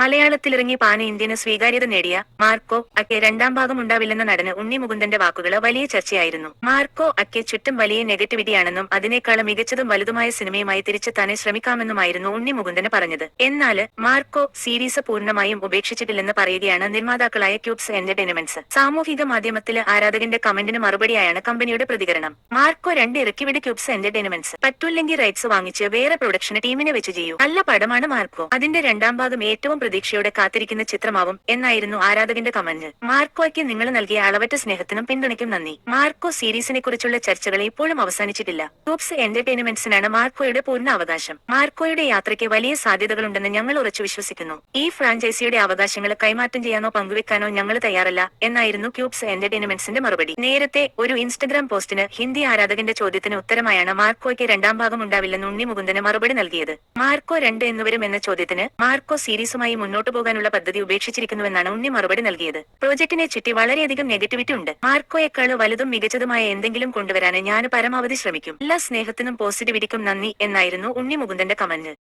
മലയാളത്തിലിറങ്ങി പാന Indian സ്വീകാര്യത നേടിയ Marco അക്കെ രണ്ടാം ഭാഗം ഉണ്ടാവില്ലെന്ന നടന് ഉണ്ണി മുകുന്ദന്റെ വാക്കുകൾ വലിയ ചർച്ചയായിരുന്നു. മാർക്കോ അക്കെ ചുറ്റും വലിയ നെഗറ്റിവിറ്റിയാണെന്നും അതിനേക്കാളും മികച്ചതും വലുതുമായ സിനിമയുമായി തിരിച്ചെത്താനെ ശ്രമിക്കാമെന്നുമായിരുന്നു ഉണ്ണി മുകുന്ദന് പറഞ്ഞത്. എന്നാൽ മാർക്കോ സീരീസ് പൂർണമായും ഉപേക്ഷിച്ചിട്ടില്ലെന്ന് പറയുകയാണ് നിർമ്മാതാക്കളായ ക്യൂബ്സ് എന്റർടൈൻമെന്റ്സ്. സാമൂഹിക മാധ്യമത്തിൽ ആരാധകന്റെ കമന്റിന് മറുപടിയായാണ് കമ്പനിയുടെ പ്രതികരണം. മാർക്കോ രണ്ട് ഇറക്കിവിട് ക്യൂബ്സ് എന്റർടൈൻമെന്റ്സ്. പറ്റൂല്ലെങ്കിൽ റൈറ്റ്സ് വാങ്ങിച്ച് വേറെ പ്രൊഡക്ഷൻ ടീമിനെ വെച്ച് ചെയ്യൂ. നല്ല പടമാണ് മാർക്കോ. അതിന്റെ രണ്ടാം ഭാഗം ഏറ്റവും പ്രതീക്ഷയോടെ കാത്തിരിക്കുന്ന ചിത്രമാവും എന്നായിരുന്നു ആരാധകന്റെ കമന്റ്. മാർക്കോയ്ക്ക് നിങ്ങൾ നൽകിയ അളവറ്റ സ്നേഹത്തിനും പിന്തുണയ്ക്കും നന്ദി. മാർക്കോ സീരീസിനെ കുറിച്ചുള്ള ചർച്ചകൾ ഇപ്പോഴും അവസാനിച്ചിട്ടില്ല. ടൂപ്സ് എന്റർടൈൻമെന്റ്സിനാണ് മാർക്കോയുടെ പൂർണ അവകാശം. മാർക്കോയുടെ യാത്രയ്ക്ക് വലിയ സാധ്യതകളുണ്ടെന്ന് ഞങ്ങൾ ഉറച്ചു വിശ്വസിക്കുന്നു. ഈ ഫ്രാഞ്ചൈസിയുടെ അവകാശങ്ങൾ കൈമാറ്റം ചെയ്യാനോ പങ്കുവെക്കാനോ ഞങ്ങൾ തയ്യാറല്ല എന്നായിരുന്നു ക്യൂബ്സ് എന്റർടൈൻമെന്റ്സിന്റെ മറുപടി. നേരത്തെ ഒരു ഇൻസ്റ്റഗ്രാം പോസ്റ്റിന് ഹിന്ദി ആരാധകന്റെ ചോദ്യത്തിന് ഉത്തരമായാണ് മാർക്കോയ്ക്ക് രണ്ടാം ഭാഗം ഉണ്ടാവില്ലെന്ന് ഉണ്ണി മുകുന്ദന് മറുപടി നൽകിയത്. മാർക്കോ രണ്ട് എന്നുവരും എന്ന ചോദ്യത്തിന് മാർക്കോ സീരീസുമായി മുന്നോട്ടു പോകാനുള്ള പദ്ധതി ഉപേക്ഷിച്ചിരിക്കുന്നുവെന്നാണ് ഉണ്ണി മറുപടി നൽകിയത്. പ്രോജക്റ്റിനെ ചുറ്റി വളരെയധികം നെഗറ്റിവിറ്റി ഉണ്ട്. മാർക്കോയെക്കാൾ വലുതും മികച്ചതുമായ എന്തെങ്കിലും കൊണ്ടുവരാൻ ഞാൻ പരമാവധി ശ്രമിക്കും. എല്ലാ സ്നേഹത്തിനും പോസിറ്റിവിറ്റിക്കും നന്ദി എന്നായിരുന്നു ഉണ്ണി മുകുന്ദന്റെ കമന്റ്.